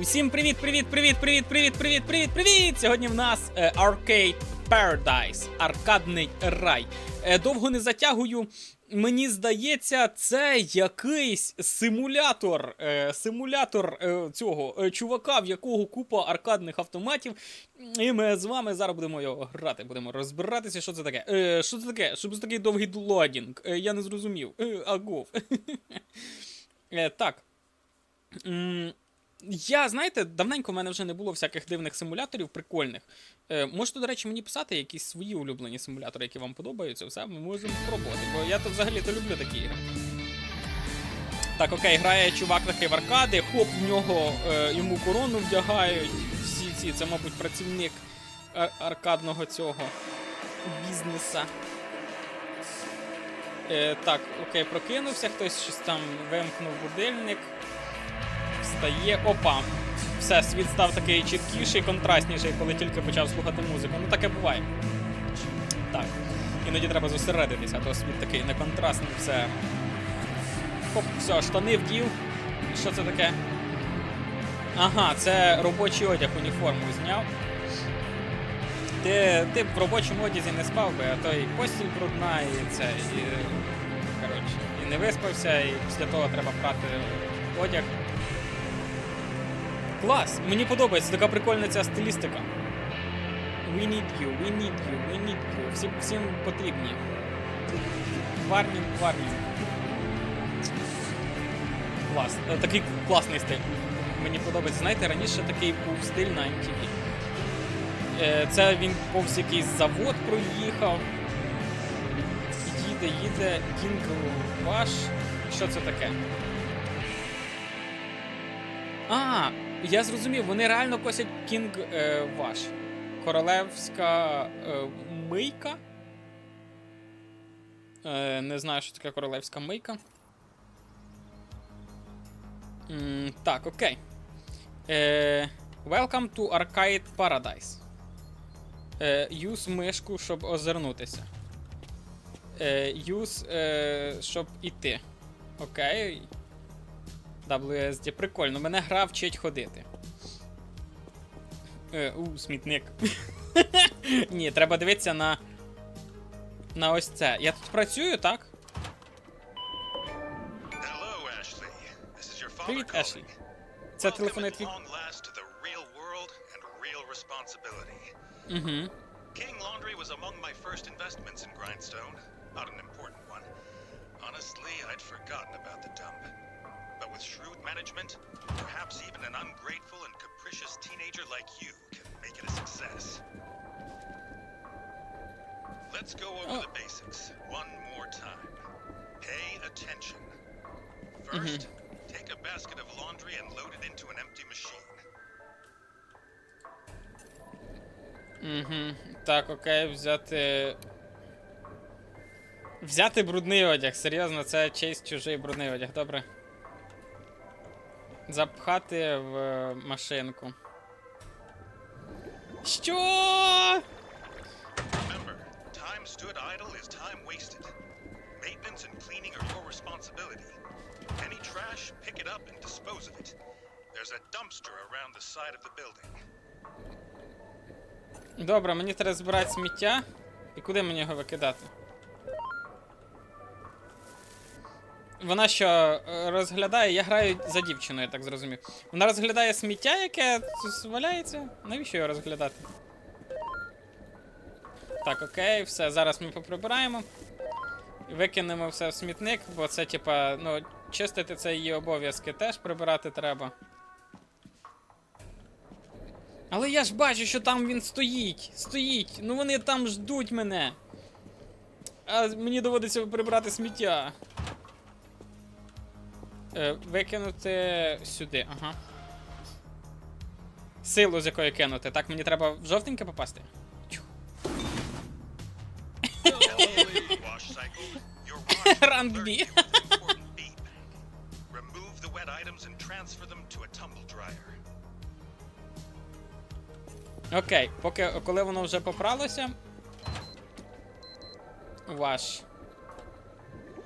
Усім привіт, привіт, привіт, привіт, привіт, привіт, привіт, привіт! Сьогодні в нас е, Arcade Paradise, аркадний рай. Е, довго не затягую. Мені здається, це якийсь симулятор. Е, симулятор е, цього е, чувака, в якого купа аркадних автоматів. І ми з вами зараз будемо його грати, будемо розбиратися, що це таке. Е, що це таке? Що це такий довгий лодінг? Е, я не зрозумів. Е, агов. е, так. Я, знаєте, давненько в мене вже не було всяких дивних симуляторів, прикольних. Е, можете, до речі, мені писати якісь свої улюблені симулятори, які вам подобаються, все, ми можемо спробувати. Бо я то взагалі-то люблю такі ігри. Так, окей, грає чувак такий в аркади, хоп, в нього е, йому корону вдягають. Всі ці, це, мабуть, працівник ар- аркадного цього бізнеса. Е, так, окей, прокинувся, хтось щось там вимкнув будильник. Встає. Опа. Все, світ став такий чіткіший, контрастніший, коли тільки почав слухати музику. Ну таке буває. Так. Іноді треба зосередитися, а то світ такий неконтрастний, все. Хоп, все, штани вдів. Що це таке? Ага, це робочий одяг, уніформу зняв. Ти, ти б в робочому одязі не спав би, а то і постіль брудна, і це, і. Коротше, і не виспався, і після того треба прати одяг. Клас! Мені подобається така прикольна ця стилістика. We need you, we need you, we need you. Всі, всім потрібні. Варнінг, варнінг. Клас. Е, Такий класний стиль. Мені подобається. Знаєте, раніше такий був стиль на MTV. Е, Це він повз якийсь завод проїхав. Їде, їде, Кінг ваш. Що це таке? А, я зрозумів, вони реально косять Кінг е, ваш. Королевська е, мийка. Е, не знаю, що таке королевська мийка. М, так, окей. Е, welcome to Arcade Paradise. Е, use мишку, щоб озирнутися. Е, use, е, щоб іти. Окей. WSD, прикольно, мене гра вчить ходити. Е, у, смітник. Ні, треба дивитися на. На ось це. Я тут працюю, так? Hello, Ashley. This is your Привіт. Ешлі. Це телефонний твій. Угу. King Laundry was among my first investments in Grindstone. Not an important one. Honestly, I'd forgotten about the dump. But with shrewd management, perhaps even an ungrateful and capricious teenager like you can make it a success. Let's go over Oh. the basics one more time. Pay attention. First, take a basket of laundry and load it into an empty machine. Угу. Так, окей, взяти. Взяти брудний одяг. Серйозно, це чийсь чужий брудний одяг, добре. Запхати в е, машинку. Що? Remember, time stood idle is time wasted. Maintenance and cleaning are your responsibility. Any trash, pick it up and dispose of it. There's a dumpster around the side of the building. Добре, мені треба збирати сміття. І куди мені його викидати? Вона що е, розглядає, я граю за дівчину, я так зрозумів. Вона розглядає сміття, яке валяється. Навіщо його розглядати? Так, окей, все, зараз ми поприбираємо. Викинемо все в смітник, бо це, типа, ну, чистити це її обов'язки теж прибирати треба. Але я ж бачу, що там він стоїть. Стоїть. Ну вони там ждуть мене. А мені доводиться прибрати сміття. Е, викинути сюди, ага. Силу, з якої кинути. Так, мені треба в жовтеньке попасти. Tumble dryer. Окей, поки коли воно вже попралося. Ваш.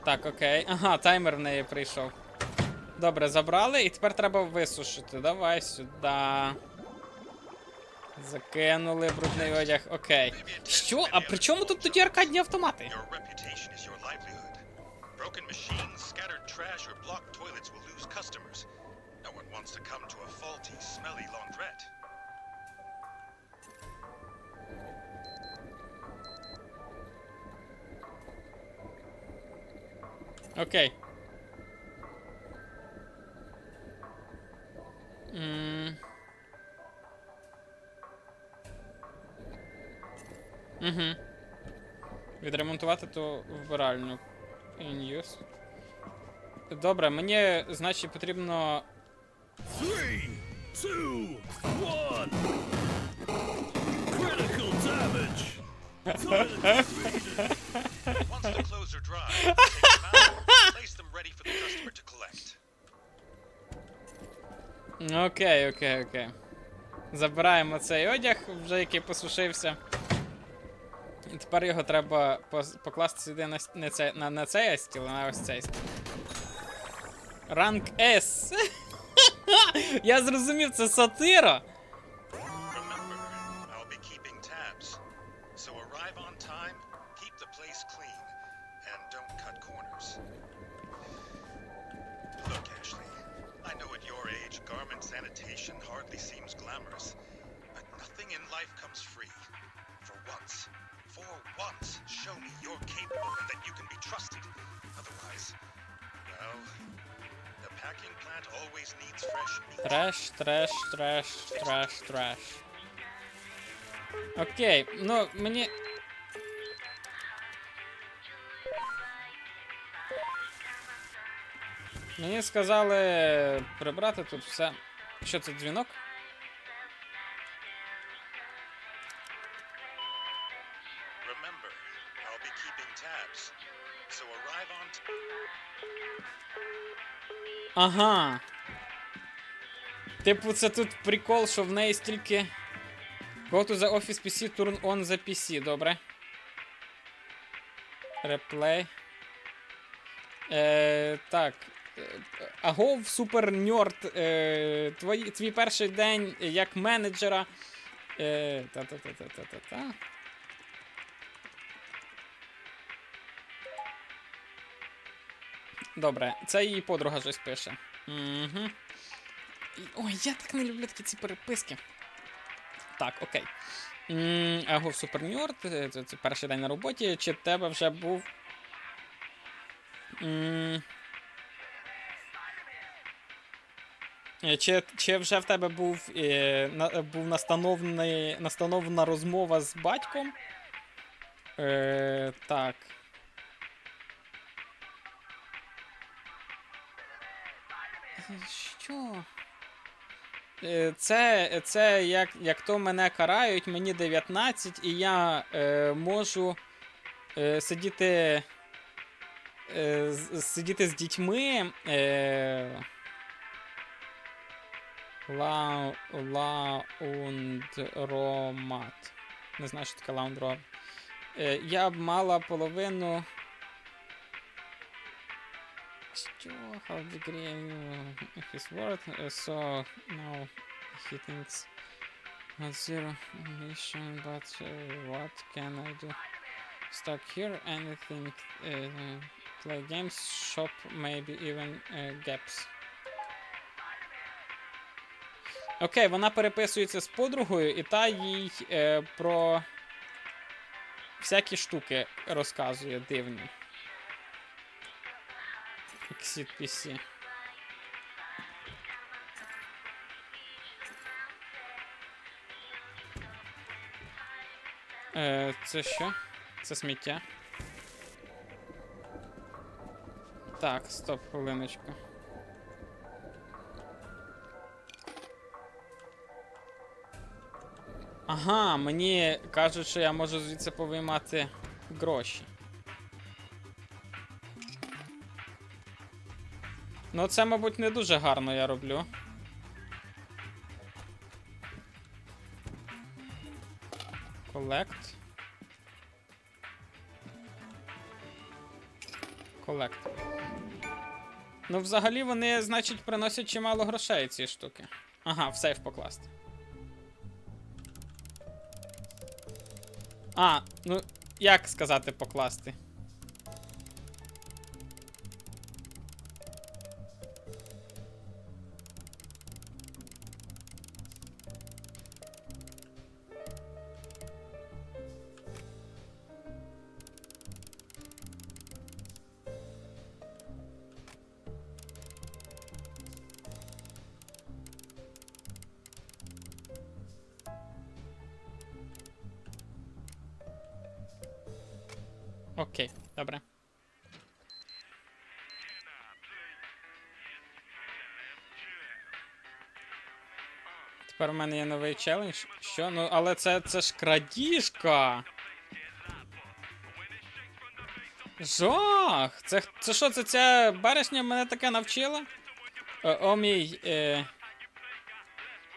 Так, окей. Ага, таймер в неї прийшов. Добре, забрали, і тепер треба висушити. Давай сюди. Закинули брудний одяг. Окей. Що? А при чому тут тоді аркадні автомати? Your М. Угу. Відремонтувати ту вбиральню. In use. Добре, мені, значить, потрібно. Three, two, one. Critical damage. Once the clothes are Окей, окей, окей. Забираємо цей одяг, вже який посушився. І тепер його треба покласти сюди на, не це, на, на цей стіл, а на ось цей стіл. Ранг С. Я зрозумів, це сатира. glamorous, but nothing in life comes free. For once, for once, show me you're capable and that you can be trusted. Otherwise, well, the packing plant always needs fresh meat. Треш, треш, треш, треш, треш. Окей, ну мені. Мені сказали прибрати тут все. Що це дзвінок? Ага. Типу, це тут прикол, що в неї стільки. Go to the office PC, turn on the PC, добре. Реплей. Е, так. Е, Агов Супер Ньорд. Е, твої, твій перший день як менеджера. Е, та-та-та-та-та-та. Добре, це її подруга щось пише. Угу. Ой, я так не люблю такі ці переписки. Так, окей. М, Агов Суперньорд, це, перший день на роботі. Чи в тебе вже був. Е, Чи, чи вже в тебе був, е, на, був настановний, настановна розмова з батьком? Е, так. Що? Е, Це, це як, як то мене карають, мені 19, і я е, можу е, сидіти, е, сидіти з дітьми. Е, ла, лаундромат. Не знаю, що таке лаундромат. Е, я б мала половину. Що? How degree uh, his word? Uh, so now he thinks not zero mission, but uh, what can I do? Stuck here, anything? Uh, play games, shop, maybe even uh, gaps. Окей, вона переписується з подругою, і та їй е, про всякі штуки розказує дивні. PC. Е, це що? Це сміття. Так, стоп, хвилиночку. Ага, мені кажуть, що я можу звідси повиймати гроші. Ну, це, мабуть, не дуже гарно я роблю. Collect. Collect. Ну, взагалі вони, значить, приносять чимало грошей ці штуки. Ага, в сейф покласти. А, ну, як сказати покласти? Тепер у мене є новий челендж. Що? Ну, але це, це ж крадіжка. Жах! Це, це що, це ця баришня мене таке навчила? Е, О мій. Е,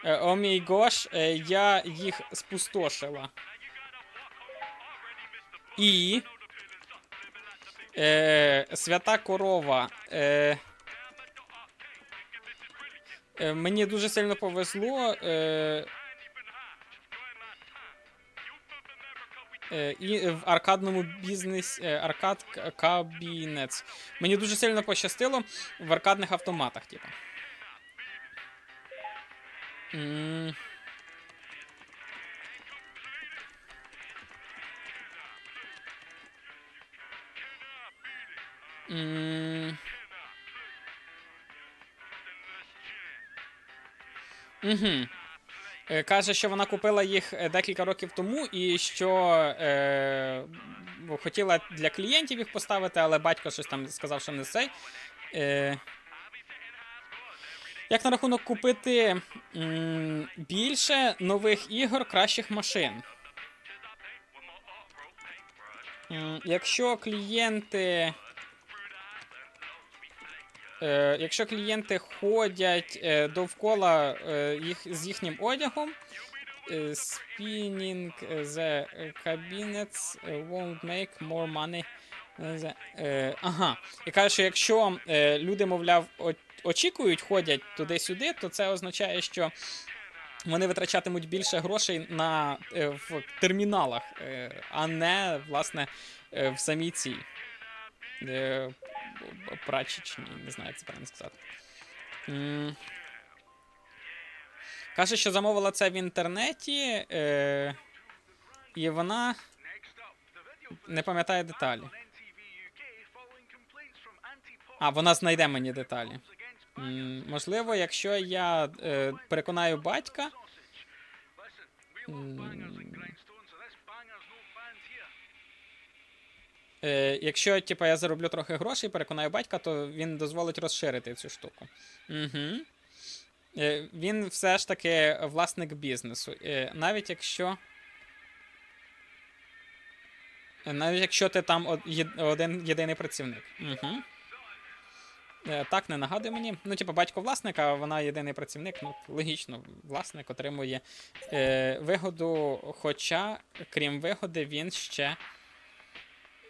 е, о мій гош, е, я їх спустошила. І. Е, свята корова. Е, мені дуже сильно повезло. Е, е, і в аркадному бізнесі. Е, аркад к- кабінець. Мені дуже сильно пощастило в аркадних автоматах, типу. М. Угу. Каже, що вона купила їх е, декілька років тому, і що е, хотіла для клієнтів їх поставити, але батько щось там сказав, що не цей. Е, як на рахунок купити м, більше нових ігор, кращих машин? Якщо клієнти. Е, якщо клієнти ходять е, довкола е, їх з їхнім одягом, spinning the cabinets won't make more money. The, ага. І каже, що якщо люди, мовляв, очікують, ходять туди-сюди, то це означає, що вони витрачатимуть більше грошей на, в терміналах, а не, власне, в самій цій. Прачечні, не знаю, це правильно сказати. Каже, що замовила це в інтернеті, е, і вона не пам'ятає деталі. А, вона знайде мені деталі. Можливо, якщо я е, переконаю батька. Е, якщо типу, я зароблю трохи грошей, переконаю батька, то він дозволить розширити цю штуку. Угу. Е, він все ж таки власник бізнесу. Е, навіть якщо. е, Навіть якщо ти там один єдиний працівник. Угу. Е, так, не нагадує мені. Ну, типу, батько власник, а вона єдиний працівник. Ну, логічно, власник отримує е, вигоду, хоча, крім вигоди, він ще.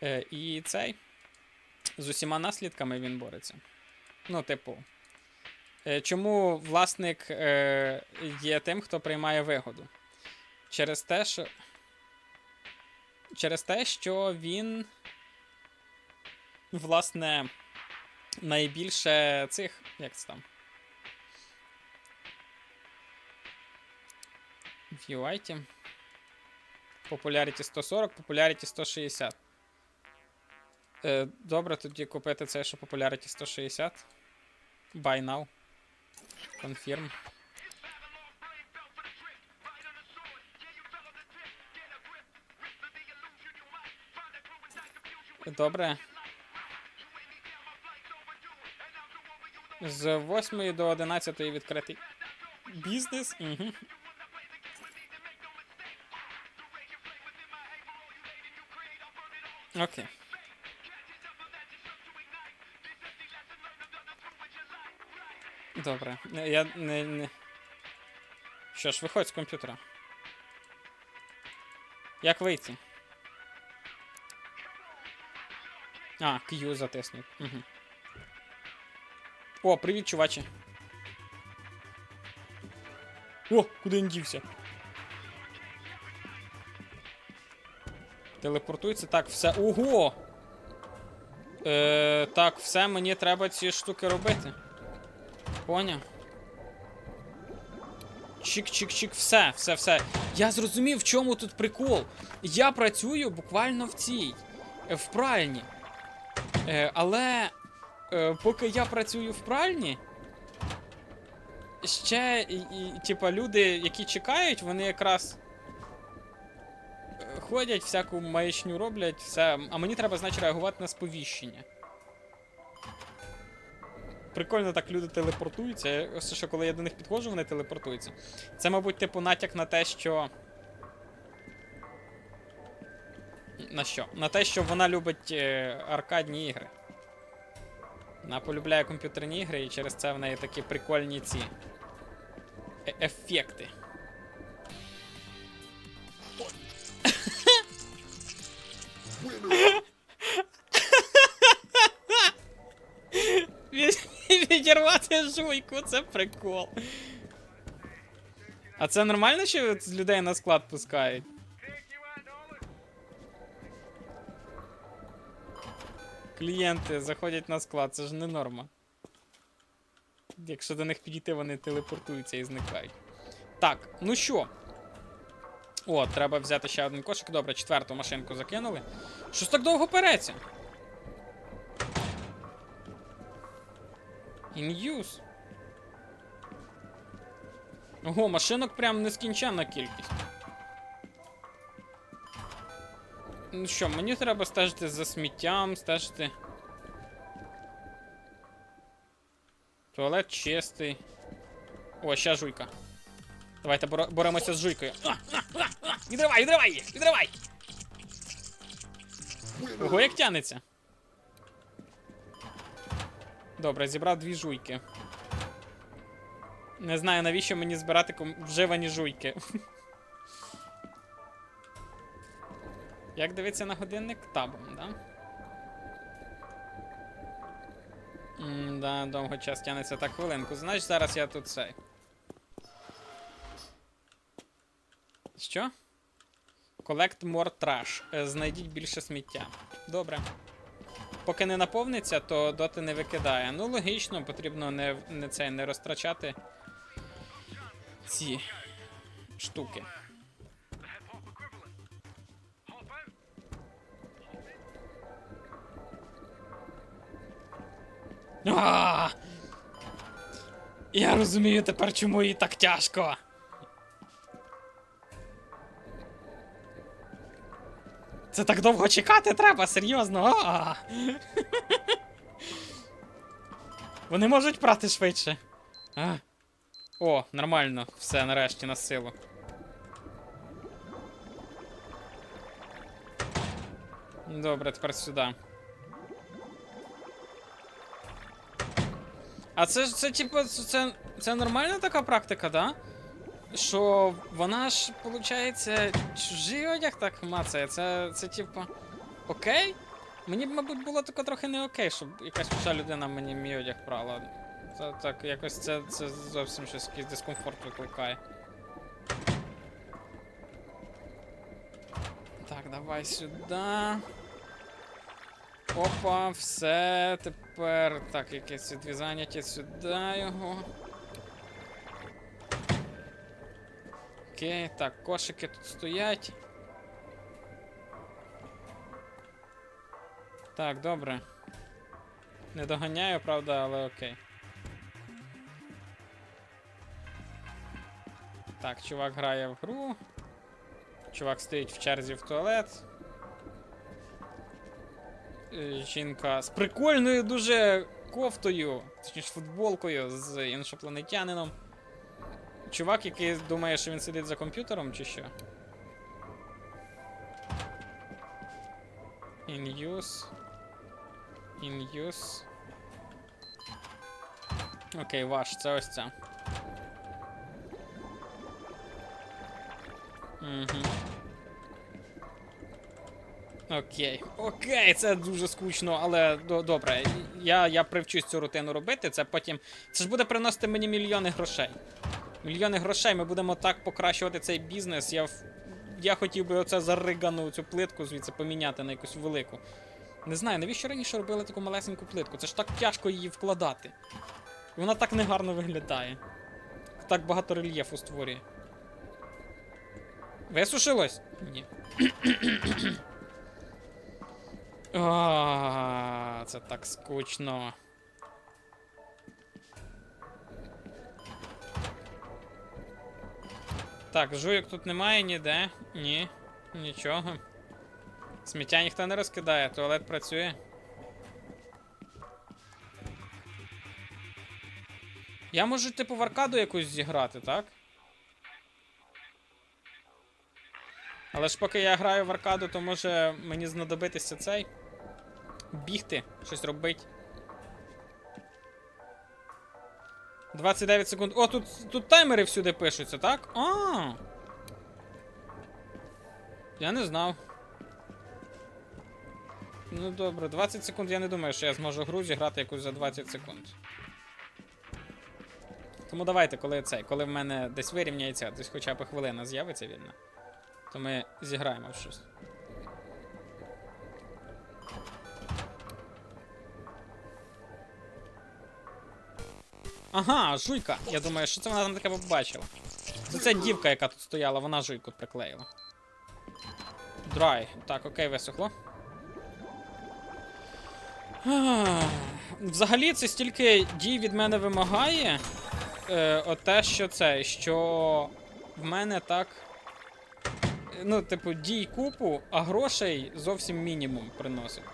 Е, і цей. З усіма наслідками він бореться. Ну, типу. Е, чому власник е, є тим, хто приймає вигоду? Через те, що. Через те, що він. Власне. Найбільше цих. Як це там? View item. Popularity 140, Popularity 160. Е, добре, тоді купити це, що Popularity 160. Buy now. Confirm. Добре. З 8 до 11 відкритий бізнес. Угу. Окей. Добре. Я не, не. Що ж, виходь з комп'ютера. Як вийти? А, Q затиснуть. Угу. О, привіт, чувачі. О, куди він дівся? Телепортується. Так, все. Ого! Е, так, все, мені треба ці штуки робити. Поняв? Чик-чик-чик, все, все, все. Я зрозумів, в чому тут прикол. Я працюю буквально в цій, е, в пральні. Е, але е, поки я працюю в пральні, ще і, і, типа, люди, які чекають, вони якраз е, ходять, всяку маячню роблять, все. А мені треба, значить, реагувати на сповіщення. Прикольно так люди телепортуються. Ось що коли я до них підходжу, вони телепортуються. Це, мабуть, типу натяк на те, що. На що? На те, що вона любить е, аркадні ігри. Вона полюбляє комп'ютерні ігри, і через це в неї такі прикольні ці е- ефекти. Відірвати жуйку, це прикол. А це нормально, що з людей на склад пускають? Клієнти заходять на склад, це ж не норма. Якщо до них підійти, вони телепортуються і зникають. Так, ну що? О, треба взяти ще один кошик. Добре, четверту машинку закинули. Щось так довго переться? In use. Ого, машинок прям нескінченна кількість. Ну що, мені треба стежити за сміттям, стежити. Туалет чистий. О, ще жуйка. Давайте боремося з жуйкою. А, а! Відривай, відривай! Відривай! Ого, як тянеться. Добре, зібрав дві жуйки. Не знаю, навіщо мені збирати ком- вживані жуйки. Як дивиться на годинник табом, да? М, да, довго час тянеться так хвилинку. Знаєш, зараз я тут цей. Що? Collect more trash. Е, Знайдіть більше сміття. Добре. Поки не наповниться, то доти не викидає. Ну, логічно, потрібно не, не, це, не розтрачати ці штуки. А! Я розумію тепер, чому їй так тяжко. Це так довго чекати треба, серйозно. Вони можуть прати швидше. О, нормально, все, нарешті на силу. Добре, тепер сюди. А це це, типу, це, це нормальна така практика, да? Що вона ж, виходить, чужий одяг так мацає. Це, це типу. Окей? Мені б, мабуть, було таке трохи не окей, щоб якась чужа людина мені мій одяг прала. Це так, якось це, це зовсім щось якийсь дискомфорт викликає. Так, давай сюди. Опа, все, тепер. Так, якесь ці дві заняті сюди його. Окей, так, кошики тут стоять. Так, добре. Не доганяю, правда, але окей. Так, чувак грає в гру. Чувак стоїть в черзі в туалет. Е, Жінка з прикольною дуже кофтою, точніше футболкою з іншопланетянином. Чувак, який думає, що він сидить за комп'ютером, чи що? In use. In use. Окей, ваш, це ось це. Угу. Окей, окей, це дуже скучно, але до- добре. Я, я привчусь цю рутину робити. Це потім. Це ж буде приносити мені мільйони грошей. Мільйони грошей, ми будемо так покращувати цей бізнес. Я, я хотів би оце заригану цю плитку звідси поміняти на якусь велику. Не знаю, навіщо раніше робили таку малесеньку плитку? Це ж так тяжко її вкладати. Вона так негарно виглядає. Так багато рельєфу створює. Висушилось? Ні. А, це так скучно. Так, жуйок тут немає ніде. Ні. Нічого. Сміття ніхто не розкидає, туалет працює. Я можу, типу, в аркаду якусь зіграти, так? Але ж поки я граю в аркаду, то може мені знадобитися цей. Бігти, щось робити. 29 секунд. О, тут, тут таймери всюди пишуться, так? А. Я не знав. Ну добре, 20 секунд я не думаю, що я зможу гру зіграти якусь за 20 секунд. Тому давайте, коли цей, коли в мене десь вирівняється, десь хоча б хвилина з'явиться вільна, то ми зіграємо в щось. Ага, жуйка. Я думаю, що це вона там таке побачила. Це ця дівка, яка тут стояла, вона жуйку приклеїла. Драй. Так, окей, висохло. Взагалі, це стільки дій від мене вимагає. Е, от те, що це, що в мене так. Ну, типу, дій купу, а грошей зовсім мінімум приносить.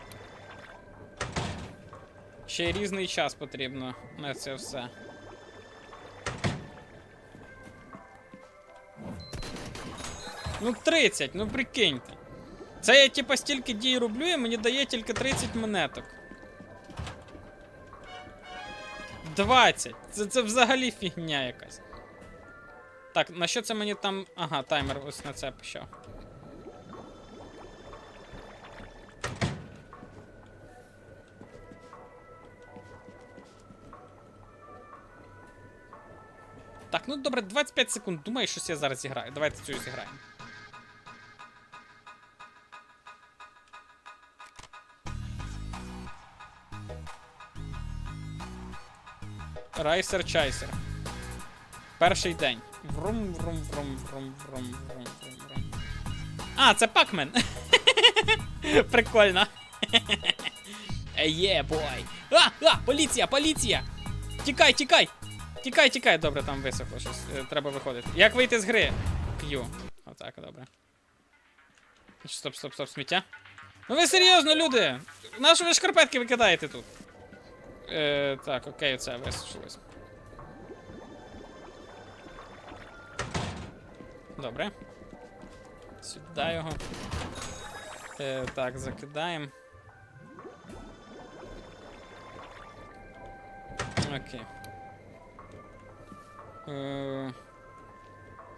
Ще й різний час потрібно на це все. Ну, 30, ну прикиньте. Це я типа стільки дій роблю, і мені дає тільки 30 монеток. 20. Це, це взагалі фігня якась. Так, на що це мені там. Ага, таймер ось на це пішов. Так, ну добре, 25 секунд. Думаю, щось я зараз зіграю. Давайте цю зіграємо. Райсер Чайсер. Перший день. Врум, врум, врум, врум, врум, врум, врум, врум. А, це Пакмен. Прикольно. Є, бой. А, а, поліція, поліція! Тікай, тікай! Тікай, тікай. Добре, там висохло щось. Е, Треба виходити. Як вийти з гри? Q. Отак, добре. Стоп, стоп, стоп, сміття. Ну ви серйозно, люди! Нащо ви шкарпетки викидаєте тут? Е, так, окей, це висушилось. Добре. Сюди його. Е, так, закидаємо. Окей. Е,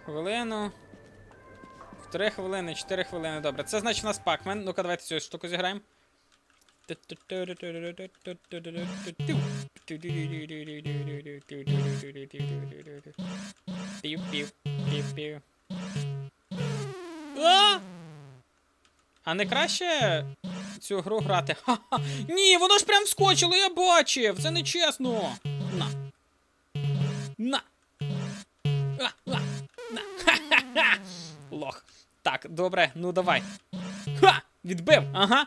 хвилину. В три хвилини, чотири хвилини, добре. Це значить у нас пакмен. Ну-ка, давайте цю штуку зіграємо. Пів-пів, пів-пів. А! Не краще цю гру грати? Ха-ха. Ні, воно ж прям вскочило, я бачив! Це нечесно! На. На. А, а, на. Ха-ха-ха. Лох. Так, добре, ну давай. Ха! Відбив, ага.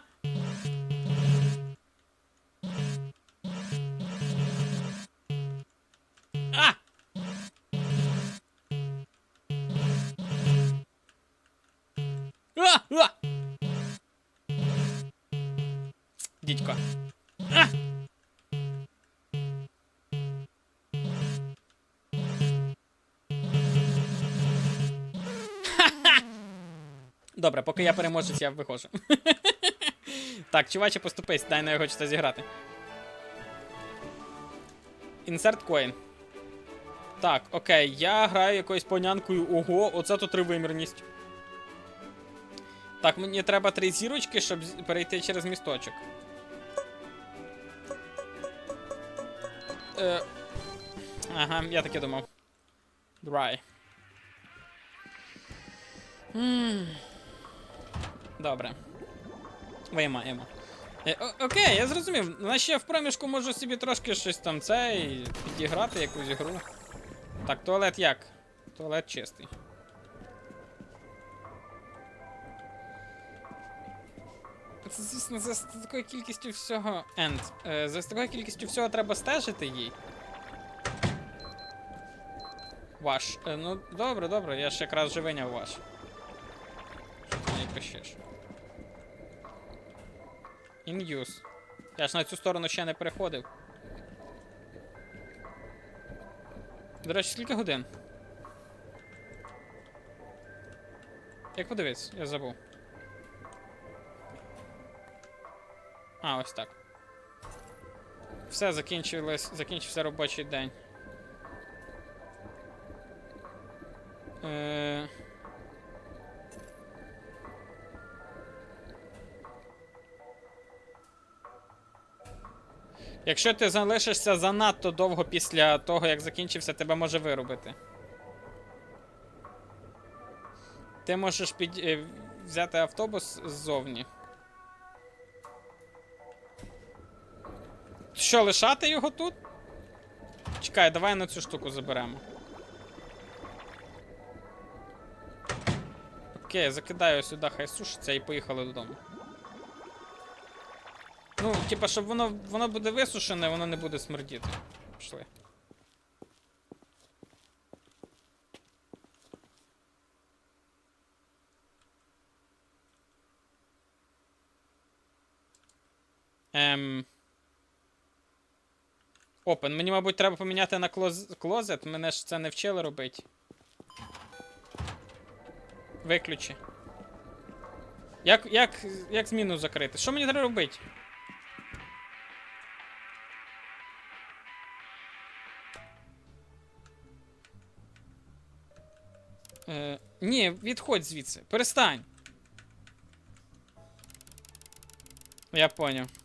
Дідько. Добре, поки я переможець, я виходжу. так, чуваче, поступись, дай на його хочеться зіграти. Insert coin. Так, окей, я граю якоюсь понянкою. Ого, оце то тривимірність. Так, мені треба три зірочки, щоб перейти через місточок. Е... Ага, я так і думав. М. Добре. Виймаємо. Е, окей, я зрозумів. Ну, ще в проміжку можу собі трошки щось там це і підіграти якусь гру. Так, туалет як? Туалет чистий. Це, звісно, за такою кількістю всього. Енд. Е, за такою кількістю всього треба стежити їй. Ваш. Е, ну, добре, добре, я ж якраз же виняв ваш. Що пишеш? In use. Я ж на цю сторону ще не переходив. До речі, скільки годин? Як подивись, я забув. А, ось так. Все, закінчився робочий день. Е... Якщо ти залишишся занадто довго після того, як закінчився, тебе може вирубити. Ти можеш під... е, взяти автобус ззовні. Що, лишати його тут? Чекай, давай на цю штуку заберемо. Окей, закидаю сюди, хай сушиться і поїхали додому. Ну, типа, щоб воно, воно буде висушене, воно не буде смердіти. Пішли. Ем. Опен. Мені, мабуть, треба поміняти на клоз... клозет. Мене ж це не вчили робити. Виключи. Як, як, як зміну закрити? Що мені треба робити? Е, ні, відходь звідси. Перестань. Я поняв.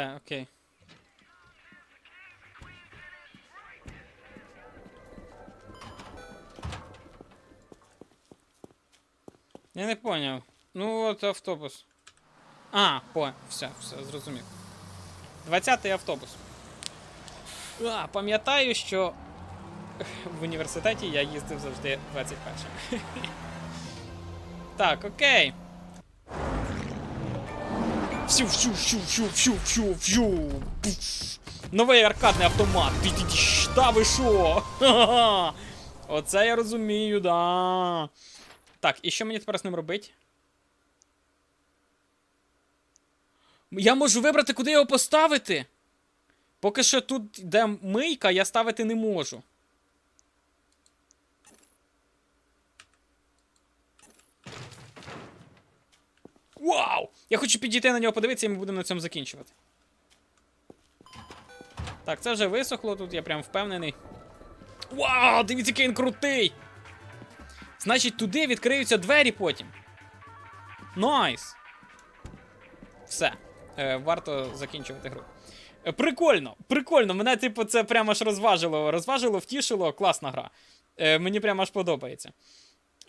Все, окей. Я не поняв. Ну от автобус. А, по, все, все, зрозумів. 20-й автобус. А, пам'ятаю, що в університеті я їздив завжди 21 Так, окей. Всю, всю, всю, всю, всю, всю. Пф. Новий аркадний автомат. Та ви? Ха-ха. Оце я розумію, да. Так, і що мені тепер з ним робити? Я можу вибрати, куди його поставити. Поки що тут де мийка, я ставити не можу. Вау! Я хочу підійти на нього подивитися, і ми будемо на цьому закінчувати. Так, це вже висохло тут, я прям впевнений. Вау! Дивіться, який він крутий! Значить, туди відкриються двері потім. Найс! Все. Е, варто закінчувати гру. Е, прикольно, прикольно. Мене, типу, це прямо аж розважило. Розважило, втішило, класна гра. Е, мені прямо аж подобається.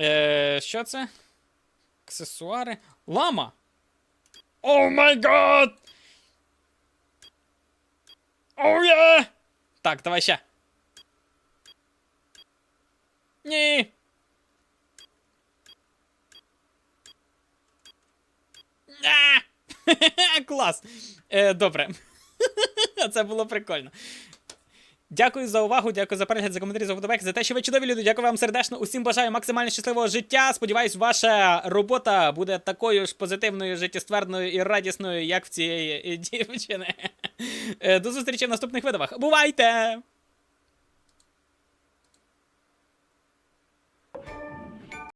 Е, що це? Аксесуари. Лама! О май гад! Оу є! Так, давай ще. Ні. А! Клас. Е, добре. Це було прикольно. Дякую за увагу, дякую за перегляд, за коментарі, за вподобайки, за те, що ви чудові люди. Дякую вам сердечно. Усім бажаю максимально щасливого життя. Сподіваюсь, ваша робота буде такою ж позитивною, життєстверною і радісною, як в цієї дівчини. Е, До зустрічі в наступних видавах. Бувайте!